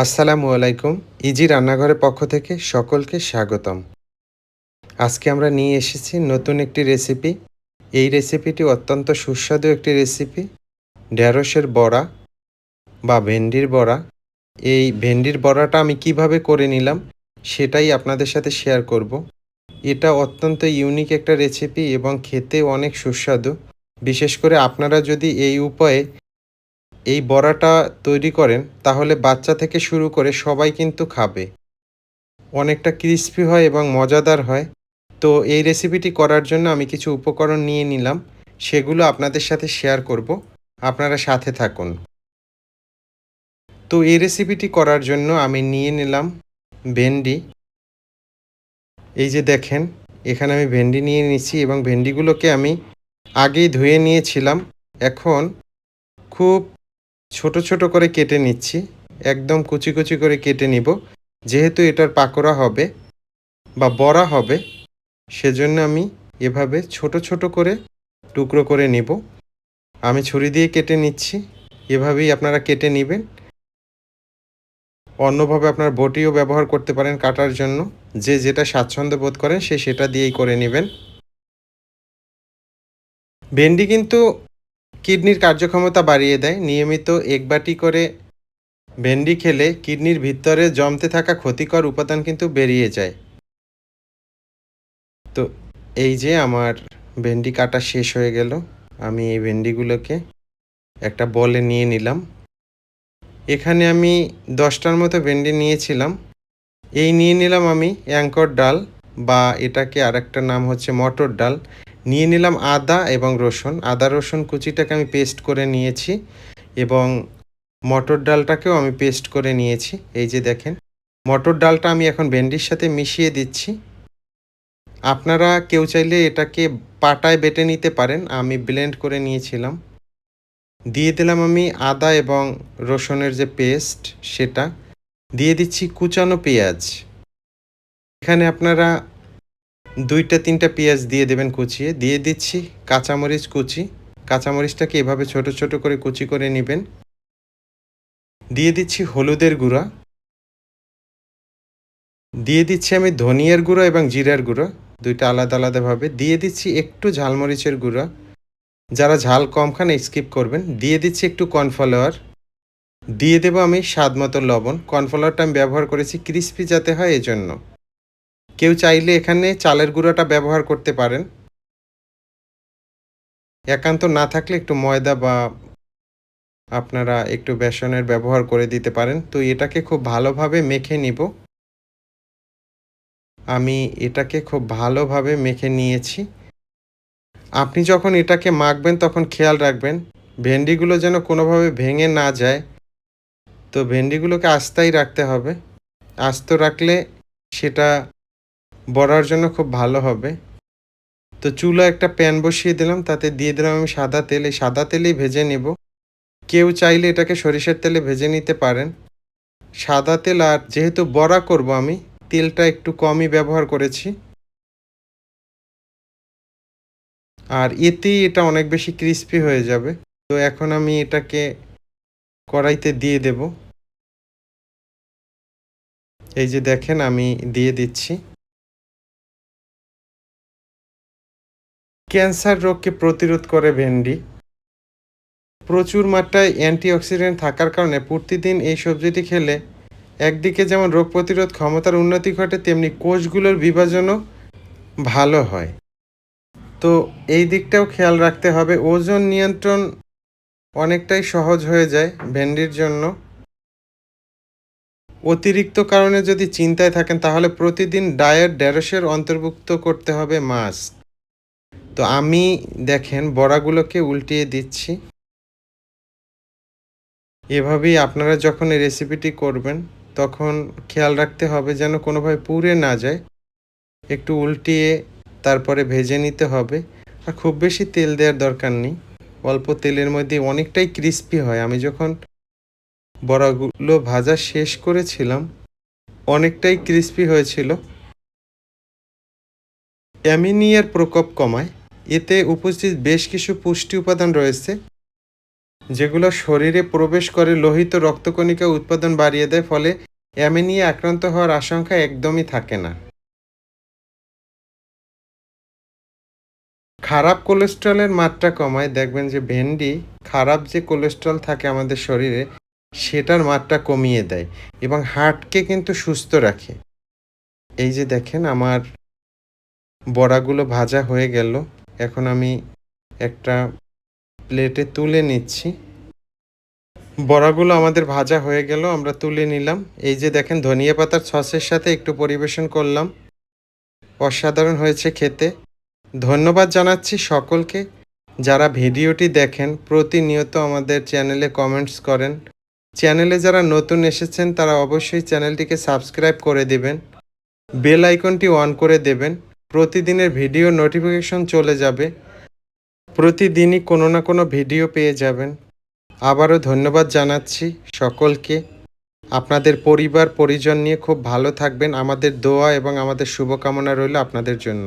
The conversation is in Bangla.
আসসালামু আলাইকুম, ইজি রান্নাঘরের পক্ষ থেকে সকলকে স্বাগতম। আজকে আমরা নিয়ে এসেছি নতুন একটি রেসিপি। এই রেসিপিটি অত্যন্ত সুস্বাদু একটি রেসিপি। ঢ্যাঁড়সের বড়া বা ভেন্ডির বড়া। এই ভেন্ডির বড়াটা আমি কীভাবে করে নিলাম সেটাই আপনাদের সাথে শেয়ার করব। এটা অত্যন্ত ইউনিক একটা রেসিপি এবং খেতে অনেক সুস্বাদু। বিশেষ করে আপনারা যদি এই উপায়ে এই বড়াটা তৈরি করেন, তাহলে বাচ্চা থেকে শুরু করে সবাই কিন্তু খাবে। অনেকটা ক্রিস্পি হয় এবং মজাদার হয়। তো এই রেসিপিটি করার জন্য আমি কিছু উপকরণ নিয়ে নিলাম, সেগুলো আপনাদের সাথে শেয়ার করব। আপনারা সাথে থাকুন। তো এই রেসিপিটি করার জন্য আমি নিয়ে নিলাম ভেন্ডি। এই যে দেখেন, এখানে আমি ভেন্ডি নিয়ে নিচ্ছি এবং ভেন্ডিগুলোকে আমি আগেই ধুয়ে নিয়েছিলাম। এখন খুব ছোট ছোট করে কেটে নিচ্ছি। একদম কুচি কুচি করে কেটে নিব। যেহেতু এটার পাকোড়া হবে বা বড়া হবে, সেজন্য আমি এভাবে ছোট ছোট করে টুকরো করে নিব। আমি ছুরি দিয়ে কেটে নিচ্ছি। এভাবেই আপনারা কেটে নেবেন। অন্যভাবে আপনার বটিও ব্যবহার করতে পারেন কাটার জন্য। যে যেটা স্বাচ্ছন্দ্য বোধ করেন সে সেটা দিয়েই করে নেবেন। ভেন্ডি কিন্তু কিডনির কার্যক্ষমতা বাড়িয়ে দেয়। নিয়মিত এক বাটি করে ভেন্ডি খেলে কিডনির ভিতরে জমতে থাকা ক্ষতিকর উপাদান কিন্তু বেরিয়ে যায়। তো এই যে আমার ভেন্ডি কাটা শেষ হয়ে গেল। আমি এই ভেন্ডিগুলোকে একটা বলে নিয়ে নিলাম। এখানে আমি দশটার মতো ভেন্ডি নিয়েছিলাম। এই নিয়ে নিলাম আমি অ্যাঙ্কর ডাল বা এটাকে আরেকটা নাম হচ্ছে মটর ডাল। নিয়ে নিলাম আদা এবং রসুন। আদা, রসুন কুচিটাকে আমি পেস্ট করে নিয়েছি এবং মটর ডালটাকেও আমি পেস্ট করে নিয়েছি। এই যে দেখেন, মটর ডালটা আমি এখন ভেন্ডির সাথে মিশিয়ে দিচ্ছি। আপনারা কেউ চাইলে এটাকে পাটায় বেটে নিতে পারেন। আমি ব্লেন্ড করে নিয়েছিলাম। দিয়ে দিলাম আমি আদা এবং রসুনের যে পেস্ট, সেটা। দিয়ে দিচ্ছি কুচানো পেঁয়াজ। এখানে আপনারা দুইটা, তিনটা পেঁয়াজ দিয়ে দেবেন কুচিয়ে। দিয়ে দিচ্ছি কাঁচামরিচ কুচি। কাঁচামরিচটাকে এভাবে ছোট ছোট করে কুচি করে নেবেন। দিয়ে দিচ্ছি হলুদের গুঁড়া। দিয়ে দিচ্ছি আমি ধনিয়ার গুঁড়ো এবং জিরার গুঁড়ো, দুইটা আলাদা, আলাদাভাবে। দিয়ে দিচ্ছি একটু ঝালমরিচের গুঁড়া। যারা ঝাল কম খান স্কিপ করবেন। দিয়ে দিচ্ছি একটু কর্নফ্লাওয়ার। দিয়ে দেবো আমি স্বাদ মতো লবণ। কর্নফ্লাওয়ারটা আমি ব্যবহার করেছি ক্রিস্পি যাতে হয় এজন্য। কেউ চাইলে এখানে চালের গুঁড়োটা ব্যবহার করতে পারেন। একান্ত না থাকলে একটু ময়দা বা আপনারা একটু বেসনের ব্যবহার করে দিতে পারেন। তো এটাকে খুব ভালোভাবে মেখে নিব। আমি এটাকে খুব ভালোভাবে মেখে নিয়েছি। আপনি যখন এটাকে মাখবেন তখন খেয়াল রাখবেন, ভেন্ডিগুলো যেন কোনোভাবে ভেঙে না যায়। তো ভেন্ডিগুলোকে আস্তাই রাখতে হবে। আস্ত রাখলে সেটা বড়ার জন্য খুব ভালো হবে। তো চুলা একটা প্যান বসিয়ে দিলাম, তাতে দিয়ে দিলাম আমি সাদা তেল। এই সাদা তেলেই ভেজে নেব। কেউ চাইলে এটাকে সরিষার তেলে ভেজে নিতে পারেন। সাদা তেল আর যেহেতু বড়া করব আমি, তেলটা একটু কমই ব্যবহার করেছি। আর এতেই এটা অনেক বেশি ক্রিস্পি হয়ে যাবে। তো এখন আমি এটাকে কড়াইতে দিয়ে দেব। এই যে দেখেন আমি দিয়ে দিচ্ছি। ক্যান্সার রোগকে প্রতিরোধ করে ভেন্ডি। প্রচুর মাত্রায় অ্যান্টিঅক্সিডেন্ট থাকার কারণে প্রতিদিন এই সবজিটি খেলে একদিকে যেমন রোগ প্রতিরোধ ক্ষমতার উন্নতি ঘটে, তেমনি কোষগুলোর বিভাজনও ভালো হয়। তো এই দিকটাও খেয়াল রাখতে হবে। ওজন নিয়ন্ত্রণ অনেকটাই সহজ হয়ে যায় ভেন্ডির জন্য। অতিরিক্ত কারণে যদি চিন্তায় থাকেন, তাহলে প্রতিদিন ডায়েট ড্যারসের অন্তর্ভুক্ত করতে হবে মাছ তো আমি দেখেন বড়াগুলোকে উল্টিয়ে দিচ্ছি। এভাবেই আপনারা যখন এই রেসিপিটি করবেন, তখন খেয়াল রাখতে হবে যেন কোনোভাবে পুড়ে না যায়। একটু উল্টিয়ে তারপরে ভেজে নিতে হবে। আর খুব বেশি তেল দেওয়ার দরকার নেই। অল্প তেলের মধ্যে অনেকটাই ক্রিস্পি হয়। আমি যখন বড়াগুলো ভাজা শেষ করেছিলাম, অনেকটাই ক্রিস্পি হয়েছিল। অ্যামিনিয়ার প্রকোপ কমায়। এতে উপস্থিত বেশ কিছু পুষ্টি উপাদান রয়েছে, যেগুলো শরীরে প্রবেশ করে লোহিত রক্তকণিকা উৎপাদন বাড়িয়ে দেয়, ফলে অ্যামিনিয়া আক্রান্ত হওয়ার আশঙ্কা একদমই থাকে না। খারাপ কোলেস্ট্রলের মাত্রা কমায়। দেখবেন যে ভেন্ডি খারাপ যে কোলেস্ট্রল থাকে আমাদের শরীরে, সেটার মাত্রা কমিয়ে দেয় এবং হার্টকে কিন্তু সুস্থ রাখে। এই যে দেখেন, আমার বড়াগুলো ভাজা হয়ে গেল। এখন আমি একটা প্লেটে তুলে নিচ্ছি। বড়াগুলো আমাদের ভাজা হয়ে গেল, আমরা তুলে নিলাম। এই যে দেখেন, ধনিয়া পাতার সসের সাথে একটু পরিবেশন করলাম। অসাধারণ হয়েছে খেতে। ধন্যবাদ জানাচ্ছি সকলকে। যারা ভিডিওটি দেখেন, প্রতিনিয়ত আমাদের চ্যানেলে কমেন্টস করেন। চ্যানেলে যারা নতুন এসেছেন, তারা অবশ্যই চ্যানেলটিকে সাবস্ক্রাইব করে দেবেন। বেল আইকনটি অন করে দেবেন। প্রতিদিনের ভিডিও নোটিফিকেশন চলে যাবে। প্রতিদিনই কোনো না কোনো ভিডিও পেয়ে যাবেন। আবারও ধন্যবাদ জানাচ্ছি সকলকে। আপনাদের পরিবার, পরিজন নিয়ে খুব ভালো থাকবেন। আমাদের দোয়া এবং আমাদের শুভকামনা রইল আপনাদের জন্য।